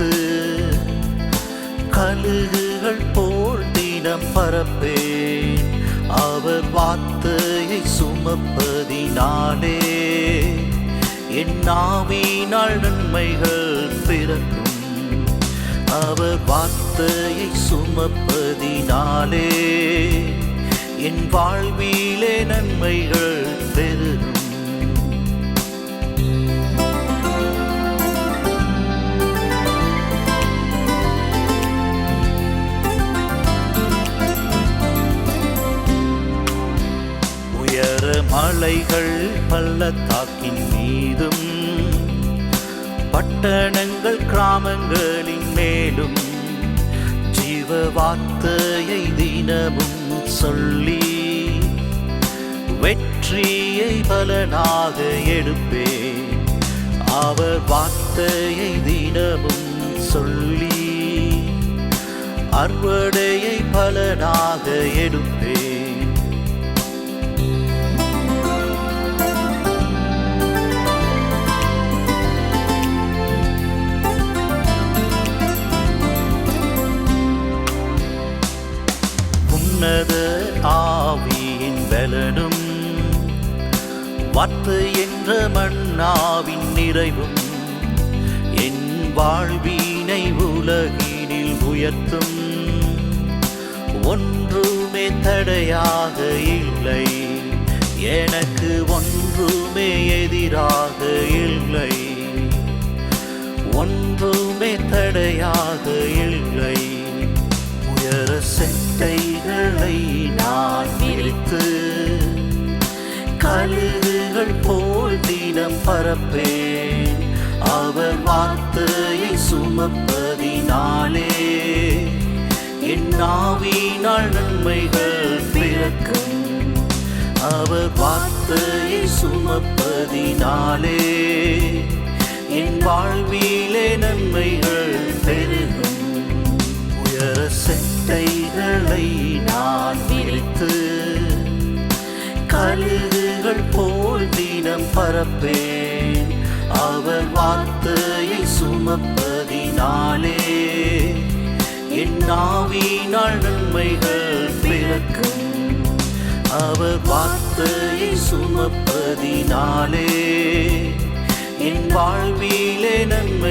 பார்த்து கழுகுகள் போல் தினம் பரப்பேன். அவர் வார்த்தையை சுமப்பதினாலே என் நாவினால் நன்மைகள் பிறக்கும். அவர் வார்த்தையை சுமப்பதினாலே என் வாழ்விலே நன்மைகள் மலைகள் பள்ளத்தாக்கின் மீதும் பட்டணங்கள் கிராமங்களின் மேலும் ஜீவ வார்த்தையை தினமும் சொல்லி வெற்றியை பலனாக எடுப்பேன். அவர் வார்த்தையை தினமும் சொல்லி அறுவடையை பலனாக எடுப்பேன். உன்னத ஆவியின் பலனும் வத்து என்ற மண்ணாவின் நிறைவும் என் வாழ்வினை உலகினில் உயர்த்தும். ஒன்றுமே தடையாக இல்லை எனக்கு ஒன்றுமே எதிராக இல்லை. ஒன்றுமே தடையாக இல்லை கழுகுகள் போல் தினம் பரப்பேன். அவர் வார்த்தையை சுமப்பதினாலே என்னாவினால் நன்மைகள் பிறக்கும். அவர் வார்த்தையை சுமப்பதினாலே என் வாழ்விலே நன்மைகள் பெருகும். உயர செட்டைகளை நான் விரித்து கழுகுகள் பரப்பேன். அவர் வார்த்தையை சுமப்பதினாலே என் நாவினால் நன்மைகள் பிறக்கும். அவர் வார்த்தையை சுமப்பதினாலே என் வாழ்விலே நன்மை